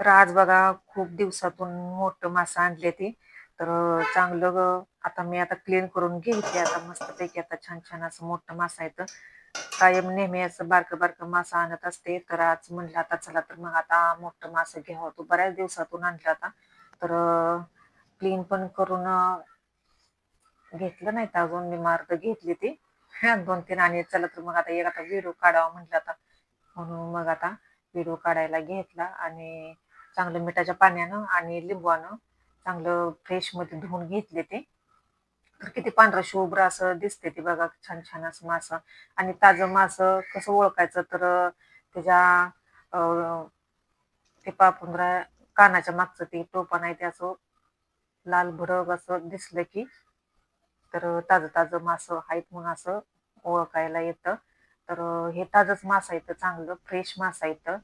तर आज बघा खूप दिवसातून मोठं मासं आणले ते. तर चांगलं आता मी आता क्लीन करून घेते. आता मस्तपैकी आता छान छान असं मोठं मासा येतं कायम नेहमी असं बारकं बारकं मासा आणत असते. तर आज म्हणलं आता चला तर मग आता मोठं मासं घ्यावं तो बऱ्याच दिवसातून आणला आता. तर क्लीन पण करून घेतलं नाही तर अजून. मी मार्ग घेतली ती. दोन तीन आणि चला तर मग आता एक आता व्हिडिओ काढावा म्हटलं आता. म्हणून मग आता व्हिडिओ काढायला घेतला. आणि चांगलं मिठाच्या पाण्यानं आणि लिंबवानं चांगलं फ्रेशमध्ये धुवून घेतले ते. तर किती पांढरं शुभ्र असं दिसते ते बघा छान छान असं मासं. आणि ताजं मासं कसं ओळखायचं तर त्याच्या ते पापुंद्रा कानाच्या मागचं ते टोपण आहे ते असं लाल भडक असं दिसलं की तर ताजं ताजं मासं आहेत म्हणून असं ओळखायला येतं. तर हे ताजंच मासं येतं चांगलं फ्रेश मास येतं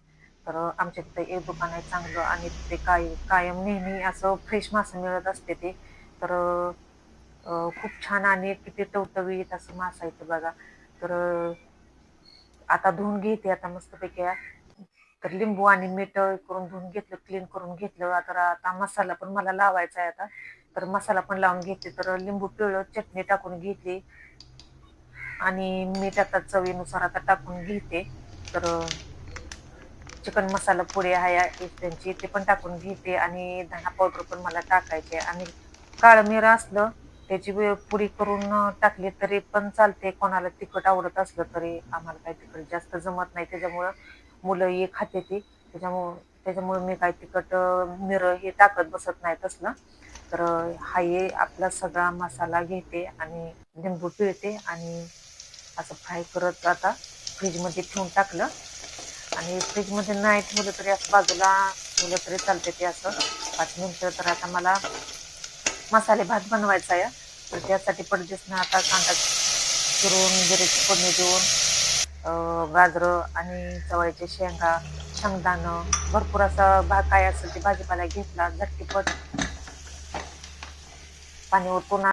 तर आमच्या तिथं एक दुकान आहे चांगलं आणि ते काय कायम नेहमी असं फ्रेश मासं मिळत असते ते. तर खूप छान आणि किती टवटवीत असं मासं येतं बघा. तर आता धुवून घेते आता मस्तपैकी. तर लिंबू आणि मीठ करून धुवून घेतलं क्लीन करून घेतलं. तर आता मसाला पण मला लावायचा आहे आता. तर मसाला पण लावून घेते. तर लिंबू पिवळं चटणी टाकून घेतली आणि मीठ आता चवीनुसार आता टाकून घेते. तर चिकन मसाला पुडी आहे त्यांची ते पण टाकून घेते आणि धना पावडर पण मला टाकायचे. आणि काळं मिरं असलं त्याची पुरी पुडी करून टाकली तरी पण चालते. कोणाला तिखट आवडत असलं तरी आम्हाला काही तिखट जास्त जमत नाही. त्याच्यामुळं मुलं हे खाते ती. त्याच्यामुळं त्याच्यामुळे मी काही तिखट मिरं हे टाकत बसत नाही तसलं. तर हा हे आपला सगळा मसाला घेते आणि लिंबू पिळते आणि असं फ्राय करत आता फ्रीजमध्ये ठेवून टाकलं. आणि फ्रीजमध्ये नाही ठेवलं तरी असं बाजूला ठेवलं तरी चालते ते असं. पाच मिनटं तर आता मला मसाले भात बनवायचा आहे. तर त्यासाठी पडदेसनं आता कांदा चिरून जिरेची फोडणी देऊन गाजरं आणि चवळीचे शेंगा शेंगदाणं भरपूर असा भाग काय असेल ते भाजीपाला घेतला झटकीपट पाणी ओतून